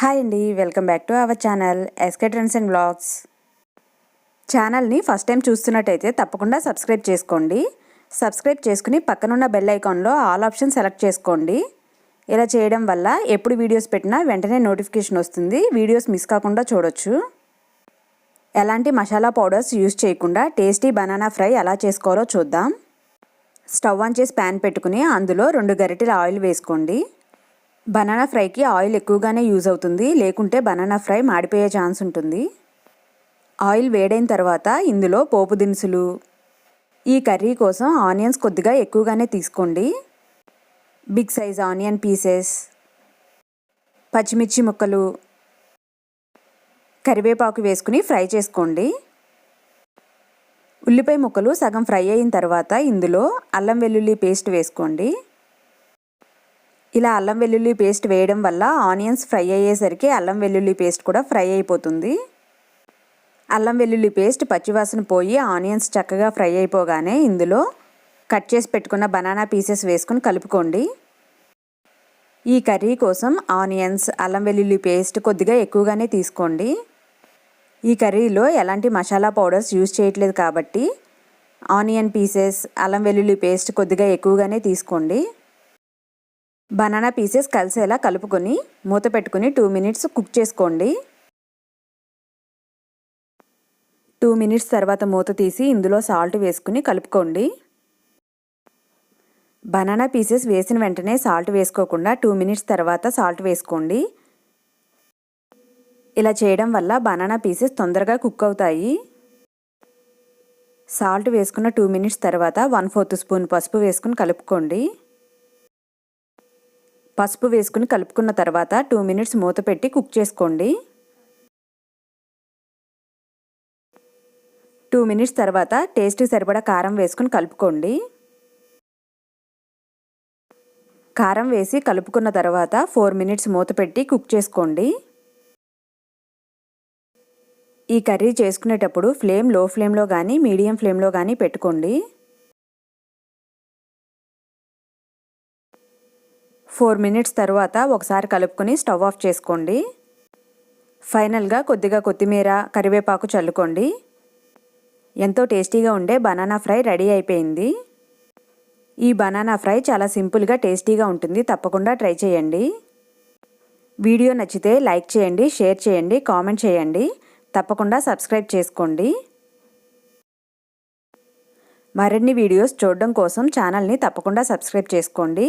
Hi అండి welcome back to our channel SK trends and blogs. ఛానల్ని first time చూస్తున్నట్టయితే తప్పకుండా సబ్స్క్రైబ్ చేసుకోండి. సబ్స్క్రైబ్ చేసుకుని పక్కనున్న బెల్ ఐకాన్లో ఆల్ ఆప్షన్ సెలెక్ట్ చేసుకోండి. ఇలా చేయడం వల్ల ఎప్పుడు వీడియోస్ పెట్టినా వెంటనే నోటిఫికేషన్ వస్తుంది. వీడియోస్ మిస్ కాకుండా చూడొచ్చు. ఎలాంటి మసాలా పౌడర్స్ యూస్ చేయకుండా టేస్టీ బనానా ఫ్రై ఎలా చేసుకోవాలో చూద్దాం. స్టవ్ ఆన్ చేసి ప్యాన్ పెట్టుకుని అందులో రెండు గరిటెల ఆయిల్ వేసుకోండి. బనానా ఫ్రైకి ఆయిల్ ఎక్కువగానే యూజ్ అవుతుంది. లేకుంటే బనానా ఫ్రై మాడిపోయే ఛాన్స్ ఉంటుంది. ఆయిల్ వేడైన తర్వాత ఇందులో పోపు దినుసులు ఈ కర్రీ కోసం ఆనియన్స్ కొద్దిగా ఎక్కువగానే తీసుకోండి. బిగ్ సైజ్ ఆనియన్ పీసెస్ పచ్చిమిర్చి ముక్కలు కరివేపాకు వేసుకుని ఫ్రై చేసుకోండి. ఉల్లిపాయ ముక్కలు సగం ఫ్రై అయిన తర్వాత ఇందులో అల్లం వెల్లుల్లి పేస్ట్ వేసుకోండి. ఇలా అల్లం వెల్లుల్లి పేస్ట్ వేయడం వల్ల ఆనియన్స్ ఫ్రై అయ్యేసరికి అల్లం వెల్లుల్లి పేస్ట్ కూడా ఫ్రై అయిపోతుంది. అల్లం వెల్లుల్లి పేస్ట్ పచ్చివాసన పోయి ఆనియన్స్ చక్కగా ఫ్రై అయిపోగానే ఇందులో కట్ చేసి పెట్టుకున్న బనానా పీసెస్ వేసుకుని కలుపుకోండి. ఈ కర్రీ కోసం ఆనియన్స్ అల్లం వెల్లుల్లి పేస్ట్ కొద్దిగా ఎక్కువగానే తీసుకోండి. ఈ కర్రీలో ఎలాంటి మసాలా పౌడర్స్ యూజ్ చేయట్లేదు కాబట్టి ఆనియన్ పీసెస్ అల్లం వెల్లుల్లి పేస్ట్ కొద్దిగా ఎక్కువగానే తీసుకోండి. బనానా పీసెస్ కలిసేలా కలుపుకొని మూత పెట్టుకుని టూ మినిట్స్ కుక్ చేసుకోండి. టూ మినిట్స్ తర్వాత మూత తీసి ఇందులో సాల్ట్ వేసుకుని కలుపుకోండి. బనానా పీసెస్ వేసిన వెంటనే సాల్ట్ వేసుకోకుండా టూ మినిట్స్ తర్వాత సాల్ట్ వేసుకోండి. ఇలా చేయడం వల్ల బనానా పీసెస్ తొందరగా కుక్ అవుతాయి. సాల్ట్ వేసుకున్న టూ మినిట్స్ తర్వాత వన్ ఫోర్త్ స్పూన్ పసుపు వేసుకుని కలుపుకోండి. పసుపు వేసుకుని కలుపుకున్న తర్వాత టూ మినిట్స్ మూత పెట్టి కుక్ చేసుకోండి. టూ మినిట్స్ తర్వాత టేస్ట్ సరిపడా కారం వేసుకుని కలుపుకోండి. కారం వేసి కలుపుకున్న తర్వాత ఫోర్ మినిట్స్ మూత పెట్టి కుక్ చేసుకోండి. ఈ కర్రీ చేసుకునేటప్పుడు ఫ్లేమ్లో ఫ్లేమ్లో కానీ మీడియం ఫ్లేమ్లో కానీ పెట్టుకోండి. ఫోర్ మినిట్స్ తర్వాత ఒకసారి కలుపుకొని స్టవ్ ఆఫ్ చేసుకోండి. ఫైనల్గా కొద్దిగా కొత్తిమీర కరివేపాకు చల్లుకోండి. ఎంతో టేస్టీగా ఉండే బనానా ఫ్రై రెడీ అయిపోయింది. ఈ బనానా ఫ్రై చాలా సింపుల్గా టేస్టీగా ఉంటుంది. తప్పకుండా ట్రై చేయండి. వీడియో నచ్చితే లైక్ చేయండి షేర్ చేయండి కామెంట్ చేయండి. తప్పకుండా సబ్స్క్రైబ్ చేసుకోండి. మరిన్ని వీడియోస్ చూడడం కోసం ఛానల్ని తప్పకుండా సబ్స్క్రైబ్ చేసుకోండి.